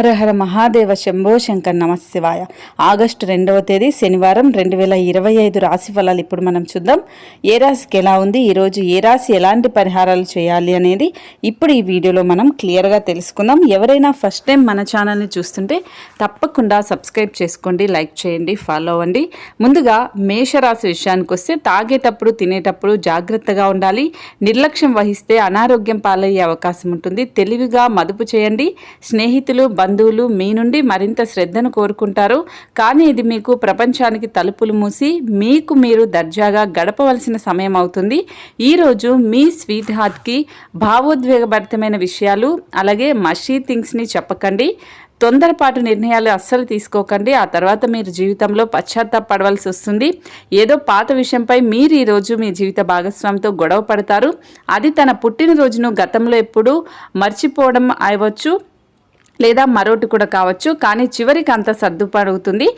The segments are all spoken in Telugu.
హర హర మహాదేవ శంభో శంకర్ నమశివాయ. ఆగస్టు రెండవ తేదీ శనివారం రెండు వేల ఇరవై ఐదు రాశి ఫలాలు ఇప్పుడు మనం చూద్దాం. ఏ రాశికి ఎలా ఉంది? ఈరోజు ఏ రాశి ఎలాంటి పరిహారాలు చేయాలి అనేది ఇప్పుడు ఈ వీడియోలో మనం క్లియర్గా తెలుసుకుందాం. ఎవరైనా ఫస్ట్ టైం మన ఛానల్ని చూస్తుంటే తప్పకుండా సబ్స్క్రైబ్ చేసుకోండి లైక్ చేయండి ఫాలో అవ్వండి. ముందుగా మేషరాశి విషయానికి వస్తే తాగేటప్పుడు తినేటప్పుడు జాగ్రత్తగా ఉండాలి. నిర్లక్ష్యం వహిస్తే అనారోగ్యం పాలయ్యే అవకాశం ఉంటుంది. తెలివిగా మదుపు చేయండి. స్నేహితులు బంధువులు మీ నుండి మరింత శ్రద్ధను కోరుకుంటారు. కానీ ఇది మీకు ప్రపంచానికి తలుపులు మూసి మీకు మీరు దర్జాగా గడపవలసిన సమయం అవుతుంది. ఈరోజు మీ స్వీట్ హార్ట్కి భావోద్వేగభరితమైన విషయాలు అలాగే మషీ థింగ్స్ని చెప్పకండి. తొందరపాటు నిర్ణయాలు అస్సలు తీసుకోకండి. ఆ తర్వాత మీరు జీవితంలో పశ్చాత్తాపడవలసి వస్తుంది. ఏదో పాత విషయంపై మీరు ఈరోజు మీ జీవిత భాగస్వామితో గొడవ పడతారు. అది తన పుట్టినరోజును గతంలో ఎప్పుడూ మర్చిపోవడం అవ్వచ్చు. లేదా మరోటి కూడా కావచ్చు కానీ చివరికి అంత సర్దుపడుగుతుంది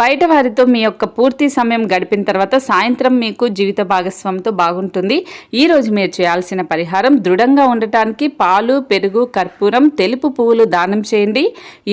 బయట వారితో మీ యొక్క పూర్తి సమయం గడిపిన తర్వాత సాయంత్రం మీకు జీవిత భాగస్వామితో బాగుంటుంది. ఈరోజు మీరు చేయాల్సిన పరిహారం దృఢంగా ఉండటానికి పాలు పెరుగు కర్పూరం తెలుపు పువ్వులు దానం చేయండి.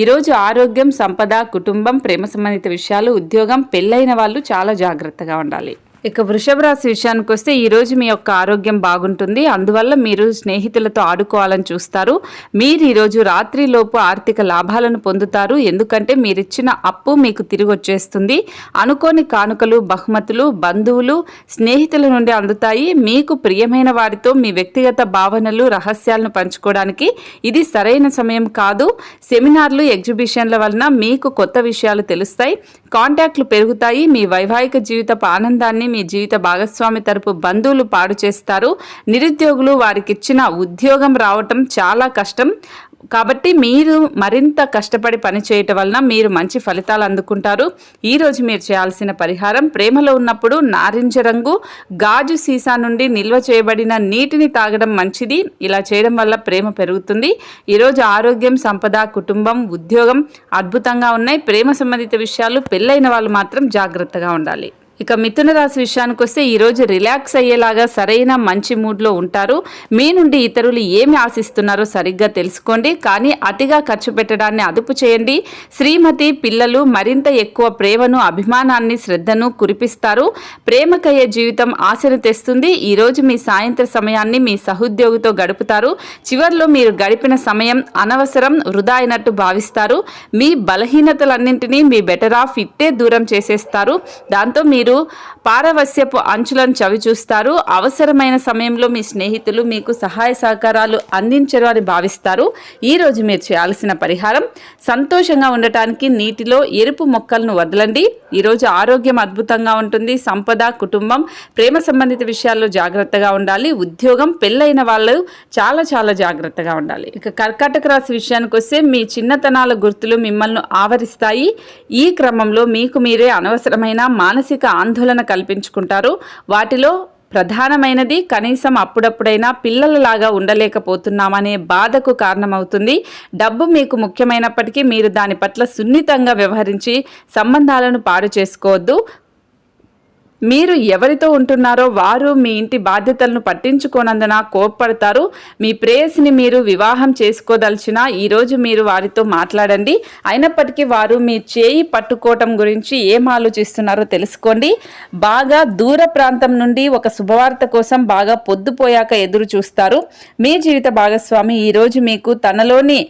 ఈరోజు ఆరోగ్యం సంపద కుటుంబం ప్రేమ సంబంధిత విషయాలు ఉద్యోగం పెళ్ళైన వాళ్ళు చాలా జాగ్రత్తగా ఉండాలి. ఇక వృషభ రాశి విషయానికి వస్తే ఈరోజు మీ యొక్క ఆరోగ్యం బాగుంటుంది. అందువల్ల మీరు స్నేహితులతో ఆడుకోవాలని చూస్తారు. మీరు ఈరోజు రాత్రిలోపు ఆర్థిక లాభాలను పొందుతారు. ఎందుకంటే మీరిచ్చిన అప్పు మీకు తిరిగి వచ్చేస్తుంది అనుకోని కానుకలు బహుమతులు బంధువులు స్నేహితుల నుండి అందుతాయి. మీకు ప్రియమైన వారితో మీ వ్యక్తిగత భావనలు రహస్యాలను పంచుకోవడానికి ఇది సరైన సమయం కాదు. సెమినార్లు ఎగ్జిబిషన్ల వలన మీకు కొత్త విషయాలు తెలుస్తాయి. కాంటాక్ట్లు పెరుగుతాయి. మీ వైవాహిక జీవితపు ఆనందాన్ని మీ జీవిత భాగస్వామి తరపు బంధువులు పాడు చేస్తారు. నిరుద్యోగులు వారికి ఇచ్చిన ఉద్యోగం రావటం చాలా కష్టం. కాబట్టి మీరు మరింత కష్టపడి పనిచేయటం వలన మీరు మంచి ఫలితాలు అందుకుంటారు. ఈరోజు మీరు చేయాల్సిన పరిహారం ప్రేమలో ఉన్నప్పుడు నారింజ రంగు గాజు సీసా నుండి నిల్వ చేయబడిన నీటిని తాగడం మంచిది. ఇలా చేయడం వల్ల ప్రేమ పెరుగుతుంది. ఈరోజు ఆరోగ్యం సంపద కుటుంబం ఉద్యోగం అద్భుతంగా ఉన్నాయి. ప్రేమ సంబంధిత విషయాలు పెళ్ళైన వాళ్ళు మాత్రం జాగ్రత్తగా ఉండాలి. ఇక మిథున రాశి విషయానికి వస్తే ఈరోజు రిలాక్స్ అయ్యేలాగా సరైన మంచి మూడ్లో ఉంటారు. మీ నుండి ఇతరులు ఏమి ఆశిస్తున్నారో సరిగ్గా తెలుసుకోండి. కానీ అతిగా ఖర్చు పెట్టడాన్ని అదుపు చేయండి. శ్రీమతి పిల్లలు మరింత ఎక్కువ ప్రేమను అభిమానాన్ని శ్రద్ధను కురిపిస్తారు. ప్రేమకయ్యే జీవితం ఆశను తెస్తుంది. ఈరోజు మీ సాయంత్ర సమయాన్ని మీ సహోద్యోగితో గడుపుతారు. చివర్లో మీరు గడిపిన సమయం అనవసరం వృధా అయినట్టు భావిస్తారు. మీ బలహీనతలన్నింటినీ మీ బెటర్ ఆఫ్ ఇట్టే దూరం చేసేస్తారు. దాంతో మీరు పారవస్యపు అంచులను చవి చూస్తారు అవసరమైన సమయంలో మీ స్నేహితులు మీకు సహాయ సహకారాలు అందించరు అని భావిస్తారు. ఈరోజు మీరు చేయాల్సిన పరిహారం సంతోషంగా ఉండటానికి నీటిలో ఎరుపు మొక్కలను వదలండి. ఈరోజు ఆరోగ్యం అద్భుతంగా ఉంటుంది. సంపద కుటుంబం ప్రేమ సంబంధిత విషయాల్లో జాగ్రత్తగా ఉండాలి. ఉద్యోగం పెళ్ళైన వాళ్ళు చాలా చాలా జాగ్రత్తగా ఉండాలి. ఇక కర్కాటక రాశి విషయానికి వస్తే మీ చిన్నతనాల గుర్తులు మిమ్మల్ని ఆవరిస్తాయి. ఈ క్రమంలో మీకు మీరే అనవసరమైన మానసిక ఆందోళన కల్పించుకుంటారు. వాటిలో ప్రధానమైనది కనీసం అప్పుడప్పుడైనా పిల్లలలాగా ఉండలేకపోతున్నామనే బాధకు కారణమవుతుంది. డబ్బు మీకు ముఖ్యమైనప్పటికీ మీరు దాని పట్ల సున్నితంగా వ్యవహరించి సంబంధాలను పాడు చేసుకోవద్దు. మీరు ఎవరితో ఉంటున్నారో వారు మీ ఇంటి బాధ్యతలను పట్టించుకోనందున కోప్పడతారు. మీ ప్రేయస్ని మీరు వివాహం చేసుకోదలిచిన ఈరోజు మీరు వారితో మాట్లాడండి. అయినప్పటికీ వారు మీ చేయి పట్టుకోవటం గురించి ఏం ఆలోచిస్తున్నారో తెలుసుకోండి. బాగా దూర ప్రాంతం నుండి ఒక శుభవార్త కోసం బాగా పొద్దుపోయాక ఎదురు చూస్తారు మీ జీవిత భాగస్వామి ఈరోజు మీకు తనలోని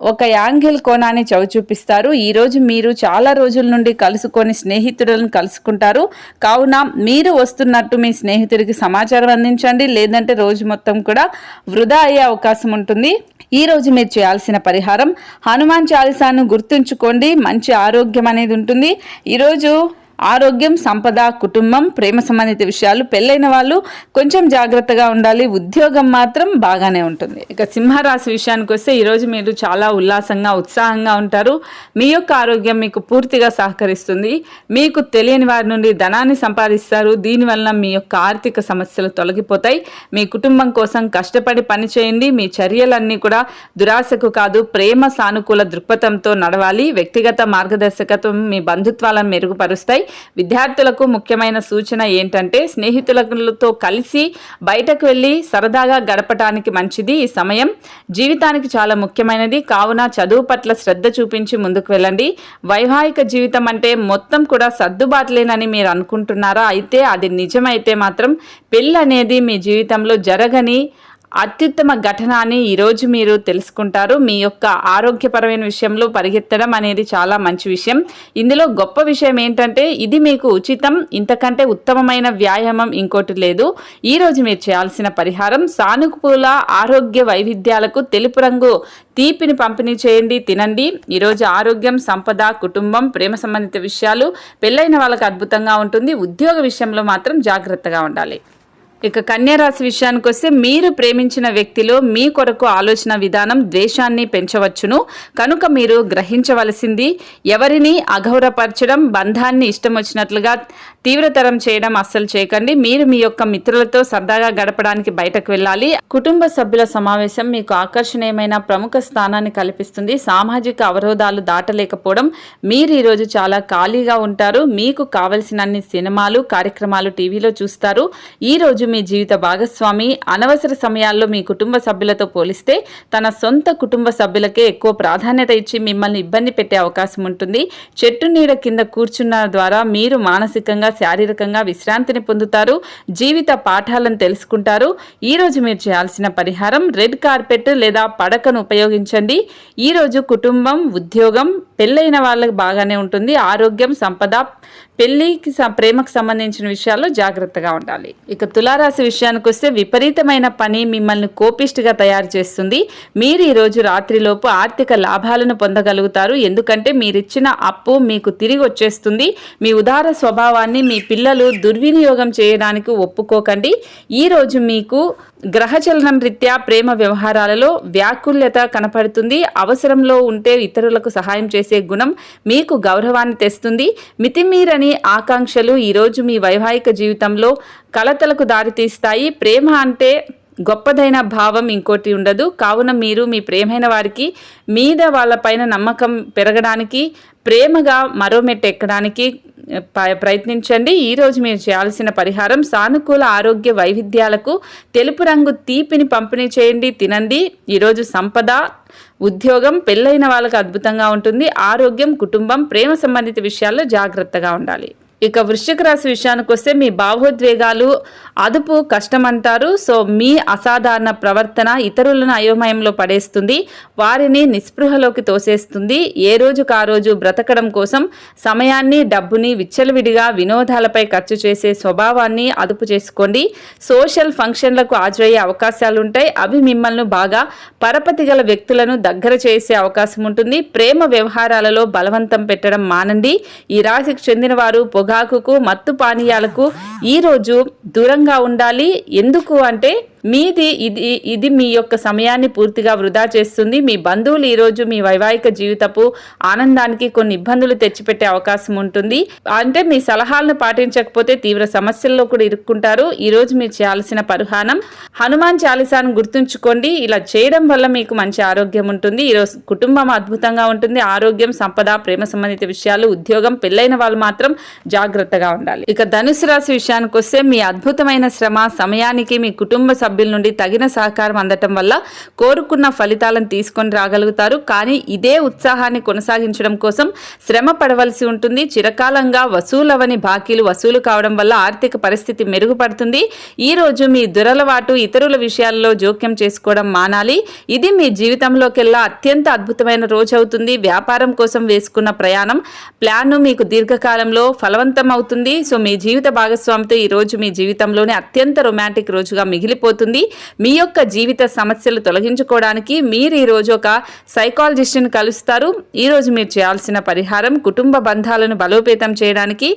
ఒక యాంగిల్ కోణాన్ని చవి చూపిస్తారు. ఈరోజు మీరు చాలా రోజుల నుండి కలుసుకొని స్నేహితులను కలుసుకుంటారు. కావున మీరు వస్తున్నట్టు మీ స్నేహితుడికి సమాచారం అందించండి. లేదంటే రోజు మొత్తం కూడా వృధా అయ్యే అవకాశం ఉంటుంది. ఈ రోజు మీరు చేయాల్సిన పరిహారం హనుమాన్ చాలీసాను గుర్తుంచుకోండి. మంచి ఆరోగ్యం అనేది ఉంటుంది. ఈరోజు ఆరోగ్యం సంపద కుటుంబం ప్రేమ సంబంధిత విషయాలు పెళ్ళైన వాళ్ళు కొంచెం జాగ్రత్తగా ఉండాలి. ఉద్యోగం మాత్రం బాగానే ఉంటుంది. ఇక సింహరాశి విషయానికి వస్తే ఈరోజు మీరు చాలా ఉల్లాసంగా ఉత్సాహంగా ఉంటారు. మీ యొక్క ఆరోగ్యం మీకు పూర్తిగా సహకరిస్తుంది. మీకు తెలియని వారి నుండి ధనాన్ని సంపాదిస్తారు. దీనివల్ల మీ యొక్క ఆర్థిక సమస్యలు తొలగిపోతాయి. మీ కుటుంబం కోసం కష్టపడి పని చేయండి. మీ చర్యలన్నీ కూడా దురాశకు కాదు ప్రేమ సానుకూల దృక్పథంతో నడవాలి. వ్యక్తిగత మార్గదర్శకత్వం మీ బంధుత్వాలను మెరుగుపరుస్తాయి. విద్యార్థులకు ముఖ్యమైన సూచన ఏంటంటే స్నేహితులతో కలిసి బయటకు వెళ్ళి సరదాగా గడపటానికి మంచిది. ఈ సమయం జీవితానికి చాలా ముఖ్యమైనది. కావున చదువు పట్ల శ్రద్ధ చూపించి ముందుకు వెళ్ళండి. వైవాహిక జీవితం అంటే మొత్తం కూడా సర్దుబాట్లేనని మీరు అనుకుంటున్నారా? అయితే అది నిజమైతే మాత్రం పెళ్ళి అనేది మీ జీవితంలో జరగని అత్యుత్తమ ఘటన అని ఈరోజు మీరు తెలుసుకుంటారు. మీ యొక్క ఆరోగ్యపరమైన విషయంలో పరిగెత్తడం అనేది చాలా మంచి విషయం. ఇందులో గొప్ప విషయం ఏంటంటే ఇది మీకు ఉచితం ఇంతకంటే ఉత్తమమైన వ్యాయామం ఇంకోటి లేదు. ఈరోజు మీరు చేయాల్సిన పరిహారం సానుకూల ఆరోగ్య వైవిధ్యాలకు తెలుపు రంగు తీపిని పంపిణీ చేయండి తినండి. ఈరోజు ఆరోగ్యం సంపద కుటుంబం ప్రేమ సంబంధిత విషయాలు పెళ్ళైన వాళ్ళకి అద్భుతంగా ఉంటుంది. ఉద్యోగ విషయంలో మాత్రం జాగ్రత్తగా ఉండాలి. ఇక కన్యారాశి విషయానికి వస్తే మీరు ప్రేమించిన వ్యక్తిలో మీ కొరకు ఆలోచన విధానం ద్వేషాన్ని పెంచవచ్చును. కనుక మీరు గ్రహించవలసింది ఎవరిని అగౌరవపరచడం బంధాన్ని ఇష్టం వచ్చినట్లుగా తీవ్రతరం చేయడం అస్సలు చేయకండి. మీరు మీ యొక్క మిత్రులతో సరదాగా గడపడానికి బయటకు వెళ్ళాలి. కుటుంబ సభ్యుల సమావేశం మీకు ఆకర్షణీయమైన ప్రముఖ స్థానాన్ని కల్పిస్తుంది. సామాజిక అవరోధాలు దాటలేకపోవడం మీరు ఈరోజు చాలా ఖాళీగా ఉంటారు. మీకు కావలసినన్ని సినిమాలు కార్యక్రమాలు టీవీలో చూస్తారు. ఈ రోజు మీ జీవిత భాగస్వామి. అనవసర సమయాల్లో మీ కుటుంబ సభ్యులతో పోలిస్తే తన సొంత కుటుంబ సభ్యులకే ఎక్కువ ప్రాధాన్యత ఇచ్చి మిమ్మల్ని ఇబ్బంది పెట్టే అవకాశం ఉంటుంది. చెట్టు నీడ కింద కూర్చున్న ద్వారా మీరు మానసికంగా శారీరకంగా విశ్రాంతిని పొందుతారు. జీవిత పాఠాలను తెలుసుకుంటారు. ఈ రోజు మీరు చేయాల్సిన పరిహారం రెడ్ కార్పెట్ లేదా పడకను ఉపయోగించండి. ఈ రోజు కుటుంబం ఉద్యోగం పెళ్ళైన వాళ్ళకి బాగానే ఉంటుంది. ఆరోగ్యం సంపద పెళ్ళికి ప్రేమకు సంబంధించిన విషయాల్లో జాగ్రత్తగా ఉండాలి. ఇక తులారాశి విషయానికి వస్తే విపరీతమైన పని మిమ్మల్ని కోపిష్టిగా తయారు చేస్తుంది. మీరు ఈరోజు రాత్రిలోపు ఆర్థిక లాభాలను పొందగలుగుతారు. ఎందుకంటే మీరిచ్చిన అప్పు మీకు తిరిగి వచ్చేస్తుంది. మీ ఉదార స్వభావాన్ని మీ పిల్లలు దుర్వినియోగం చేయడానికి ఒప్పుకోకండి. ఈరోజు మీకు గ్రహచలనం రీత్యా ప్రేమ వ్యవహారాలలో వ్యాకుల్యత కనపడుతుంది. అవసరంలో ఉంటే ఇతరులకు సహాయం చేసే గుణం మీకు గౌరవాన్ని తెస్తుంది. మితిమీరని ఆకాంక్షలు ఈరోజు మీ వైవాహిక జీవితంలో కలతలకు దారితీస్తాయి. ప్రేమ అంటే గొప్పదైన భావం ఇంకోటి ఉండదు. కావున మీరు మీ ప్రేమైన వారికి మీద వాళ్ళపైన నమ్మకం పెరగడానికి ప్రేమగా మరో మెట్టు ఎక్కడానికి ప్రయత్నించండి. ఈరోజు మీరు చేయాల్సిన పరిహారం సానుకూల ఆరోగ్య వైవిధ్యాలకు తెలుపు రంగు తీపిని పంపిణీ చేయండి తినండి. ఈరోజు సంపద ఉద్యోగం పెళ్ళైన వాళ్ళకు అద్భుతంగా ఉంటుంది. ఆరోగ్యం కుటుంబం ప్రేమ సంబంధిత విషయాల్లో జాగ్రత్తగా ఉండాలి. ఇక వృశ్చిక రాశి విషయానికి వస్తే మీ భావోద్వేగాలు అదుపు కష్టమంటారు. సో మీ అసాధారణ ప్రవర్తన ఇతరులను అయోమయంలో పడేస్తుంది. వారిని నిస్పృహలోకి తోసేస్తుంది. ఏ రోజుకు ఆ రోజు బ్రతకడం కోసం సమయాన్ని డబ్బుని విచ్చలవిడిగా వినోదాలపై ఖర్చు చేసే స్వభావాన్ని అదుపు చేసుకోండి. సోషల్ ఫంక్షన్లకు హాజరయ్యే అవకాశాలు ఉంటాయి అవి మిమ్మల్ని బాగా పరపతి గల వ్యక్తులను దగ్గర చేసే అవకాశం ఉంటుంది ప్రేమ వ్యవహారాలలో బలవంతం పెట్టడం మానండి. ఈ రాశికి చెందిన వారు పొగాకుకు మత్తు పానీయాలకు ఈరోజు దూరంగా ఉండాలి. ఎందుకు అంటే మీది ఇది ఇది మీ యొక్క సమయాన్ని పూర్తిగా వృధా చేస్తుంది. మీ బంధువులు ఈరోజు మీ వైవాహిక జీవితపు ఆనందానికి కొన్ని ఇబ్బందులు తెచ్చిపెట్టే అవకాశం ఉంటుంది. అంటే మీ సలహాలను పాటించకపోతే తీవ్ర సమస్యల్లో కూడా ఇరుక్కుంటారు. ఈరోజు మీరు చేయాల్సిన పరిహారం హనుమాన్ చాలీసాను గుర్తుంచుకోండి. ఇలా చేయడం వల్ల మీకు మంచి ఆరోగ్యం ఉంటుంది. ఈరోజు కుటుంబం అద్భుతంగా ఉంటుంది. ఆరోగ్యం సంపద ప్రేమ సంబంధిత విషయాలు ఉద్యోగం పెళ్ళైన వాళ్ళు మాత్రం జాగ్రత్తగా ఉండాలి. ఇక ధనుసు రాశి విషయానికి వస్తే మీ అద్భుతమైన శ్రమ సమయానికి మీ కుటుంబ సభ్యులు సభ్యుల నుండి తగిన సహకారం అందటం వల్ల కోరుకున్న ఫలితాలను తీసుకొని రాగలుగుతారు. కానీ ఇదే ఉత్సాహాన్ని కొనసాగించడం కోసం శ్రమ పడవలసి ఉంటుంది. చిరకాలంగా వసూలవని బాకీలు వసూలు కావడం వల్ల ఆర్థిక పరిస్థితి మెరుగుపడుతుంది. ఈ రోజు మీ దురలవాటు ఇతరుల విషయాల్లో జోక్యం చేసుకోవడం మానాలి. ఇది మీ జీవితంలోకెల్లా అత్యంత అద్భుతమైన రోజు అవుతుంది. వ్యాపారం కోసం వేసుకున్న ప్రయాణం ప్లాన్ మీకు దీర్ఘకాలంలో ఫలవంతం అవుతుంది. సో మీ జీవిత భాగస్వామితో ఈ రోజు మీ జీవితంలోనే అత్యంత రొమాంటిక్ రోజుగా మిగిలిపోతుంది. అవుతుంది మీ యొక్క జీవిత సమస్యలు తొలగించుకోవడానికి మీరు ఈరోజు ఒక సైకాలజిస్ట్ని కలుస్తారు. ఈరోజు మీరు చేయాల్సిన పరిహారం కుటుంబ బంధాలను బలోపేతం చేయడానికి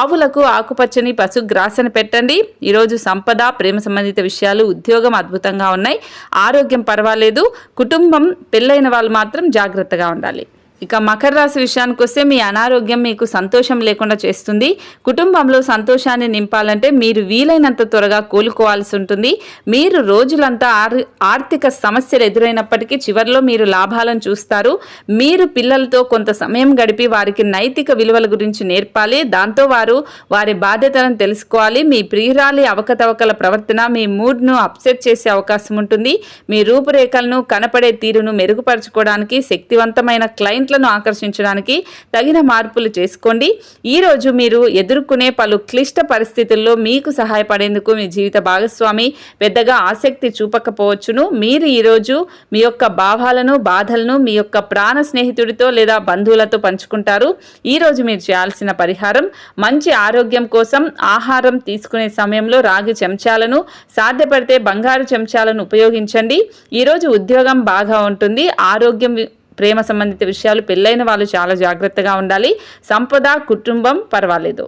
ఆవులకు ఆకుపచ్చని పశుగ్రాసన పెట్టండి. ఈరోజు సంపద ప్రేమ సంబంధిత విషయాలు ఉద్యోగం అద్భుతంగా ఉన్నాయి. ఆరోగ్యం పర్వాలేదు. కుటుంబం పెళ్ళైన వాళ్ళు మాత్రం జాగ్రత్తగా ఉండాలి. ఇక మకర రాశి విషయానికి వస్తే మీ అనారోగ్యం మీకు సంతోషం లేకుండా చేస్తుంది. కుటుంబంలో సంతోషాన్ని నింపాలంటే మీరు వీలైనంత త్వరగా కోలుకోవాల్సి ఉంటుంది. మీరు రోజులంతా ఆర్ ఆర్థిక సమస్యలు ఎదురైనప్పటికీ చివరిలో మీరు లాభాలను చూస్తారు. మీరు పిల్లలతో కొంత సమయం గడిపి వారికి నైతిక విలువల గురించి నేర్పాలి. దాంతో వారు వారి బాధ్యతలను తెలుసుకోవాలి. మీ ప్రియురాలి అవకతవకల ప్రవర్తన మీ మూడ్ను అప్సెట్ చేసే అవకాశం ఉంటుంది. మీ రూపురేఖలను కనపడే తీరును మెరుగుపరచుకోవడానికి శక్తివంతమైన క్లయింట్లను ఆకర్షించడానికి తగిన మార్పులు చేసుకోండి. ఈరోజు మీరు ఎదుర్కొనే పలు క్లిష్ట పరిస్థితుల్లో మీకు సహాయపడేందుకు మీ జీవిత భాగస్వామి పెద్దగా ఆసక్తి చూపకపోవచ్చును. మీరు ఈరోజు మీ యొక్క భావాలను బాధలను మీ యొక్క ప్రాణ స్నేహితుడితో లేదా బంధువులతో పంచుకుంటారు. ఈరోజు మీరు చేయాల్సిన పరిహారం మంచి ఆరోగ్యం కోసం ఆహారం తీసుకునే సమయంలో రాగి చెంచాలను సాధ్యపడితే బంగారు చెంచాలను ఉపయోగించండి. ఈరోజు ఉద్యోగం బాగా ఉంటుంది. ఆరోగ్యం ప్రేమ సంబంధిత విషయాలు పెళ్ళైన వాళ్ళు చాలా జాగ్రత్తగా ఉండాలి. సంపద కుటుంబం పర్వాలేదు.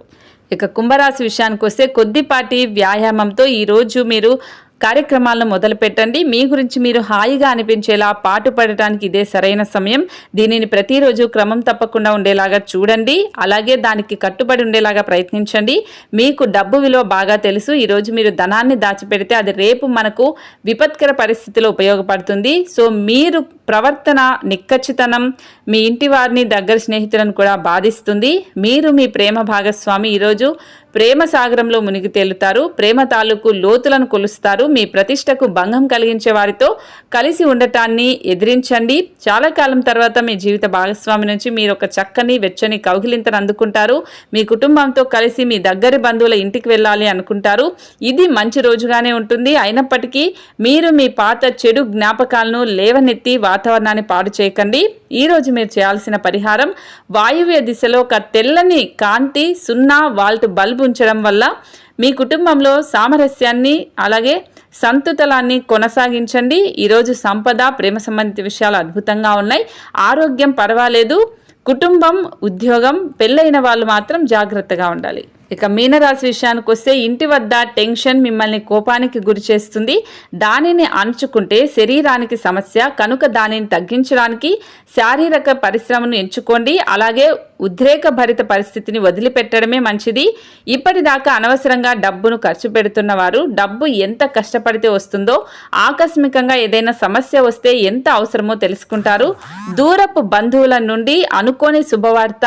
ఇక కుంభరాశి విషయానికి వస్తే కొద్దిపాటి వ్యాయామంతో ఈరోజు మీరు కార్యక్రమాలను మొదలుపెట్టండి. మీ గురించి మీరు హాయిగా అనిపించేలా పాటు పడటానికి ఇదే సరైన సమయం. దీనిని ప్రతిరోజు క్రమం తప్పకుండా ఉండేలాగా చూడండి. అలాగే దానికి కట్టుబడి ఉండేలాగా ప్రయత్నించండి. మీకు డబ్బు విలువ బాగా తెలుసు. ఈరోజు మీరు ధనాన్ని దాచిపెడితే అది రేపు మనకు విపత్కర పరిస్థితిలో ఉపయోగపడుతుంది. సో మీరు ప్రవర్తన నిక్కచ్చితనం మీ ఇంటి వారిని దగ్గర స్నేహితులను కూడా బాధిస్తుంది. మీరు మీ ప్రేమ భాగస్వామి. ఈరోజు ప్రేమ సాగరంలో మునిగి తేలుతారు. ప్రేమ తాలూకు లోతులను కొలుస్తారు. మీ ప్రతిష్టకు భంగం కలిగించే వారితో కలిసి ఉండటాన్ని ఎదిరించండి. చాలా కాలం తర్వాత మీ జీవిత భాగస్వామి నుంచి మీరు ఒక చక్కని వెచ్చని కౌగిలింతను అందుకుంటారు. మీ కుటుంబంతో కలిసి మీ దగ్గరి బంధువుల ఇంటికి వెళ్ళాలి అనుకుంటారు. ఇది మంచి రోజుగానే ఉంటుంది. అయినప్పటికీ మీరు మీ పాత చెడు జ్ఞాపకాలను లేవనెత్తి వాతావరణాన్ని పాడు చేయకండి. ఈ రోజు మీరు చేయాల్సిన పరిహారం వాయువ్య దిశలో ఒక తెల్లని కాంతి సున్నా వాల్ట్ బల్బ్ ఉంచడం వల్ల మీ కుటుంబంలో సామరస్యాన్ని అలాగే సంతుతలాన్ని కొనసాగించండి. ఈరోజు సంపద ప్రేమ సంబంధిత విషయాలు అద్భుతంగా ఉన్నాయి. ఆరోగ్యం పర్వాలేదు. కుటుంబం ఉద్యోగం పెళ్ళైన వాళ్ళు మాత్రం జాగ్రత్తగా ఉండాలి. ఇక మీనరాశి విషయానికి వస్తే ఇంటి వద్ద టెన్షన్ మిమ్మల్ని కోపానికి గురి చేస్తుంది. దానిని అణుచుకుంటే శరీరానికి సమస్య కనుక దానిని తగ్గించడానికి శారీరక పరిశ్రమను ఎంచుకోండి. అలాగే ఉద్రేక భరిత పరిస్థితిని వదిలిపెట్టడమే మంచిది. ఇప్పటిదాకా అనవసరంగా డబ్బును ఖర్చు పెడుతున్న వారు డబ్బు ఎంత కష్టపడితే వస్తుందో ఆకస్మికంగా ఏదైనా సమస్య వస్తే ఎంత అవసరమో తెలుసుకుంటారు. దూరపు బంధువుల నుండి అనుకోని శుభవార్త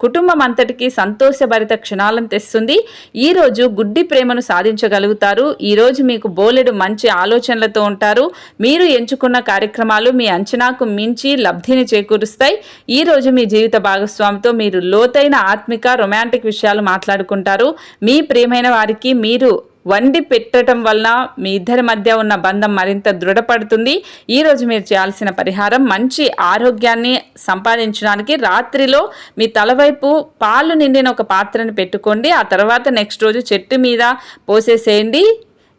కుటుంబం అంతటికి సంతోషభరిత క్షణాలను తెస్తుంది. ఈ రోజు గుడ్డి ప్రేమను సాధించగలుగుతారు. ఈరోజు మీకు బోలెడు మంచి ఆలోచనలతో ఉంటారు. మీరు ఎంచుకున్న కార్యక్రమాలు మీ అంచనాకు మించి లబ్ధిని చేకూరుస్తాయి. ఈ రోజు మీ జీవిత భాగస్వామితో మీరు లోతైన ఆత్మిక రొమాంటిక్ విషయాలు మాట్లాడుకుంటారు. మీ ప్రియమైన వారికి మీరు వండి పెట్టడం వల్ల మీ ఇద్దరి మధ్య ఉన్న బంధం మరింత దృఢపడుతుంది. ఈరోజు మీరు చేయాల్సిన పరిహారం మంచి ఆరోగ్యాన్ని సంపాదించడానికి రాత్రిలో మీ తలవైపు పాలు నిండిన ఒక పాత్రను పెట్టుకోండి. ఆ తర్వాత నెక్స్ట్ రోజు చెట్టు మీద పోసేసేయండి.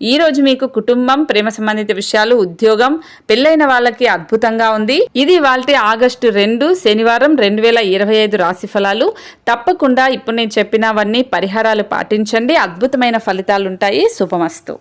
ఈ రోజు మీకు కుటుంబం ప్రేమ సంబంధిత విషయాలు ఉద్యోగం పెళ్ళైన వాళ్ళకి అద్భుతంగా ఉంది. ఇది వాళ్ళ ఆగస్టు రెండు శనివారం రెండు వేల ఇరవై ఐదు రాశి ఫలాలు. తప్పకుండా ఇప్పుడు నేను చెప్పినవన్నీ పరిహారాలు పాటించండి. అద్భుతమైన ఫలితాలు ఉంటాయి శుభమస్తు.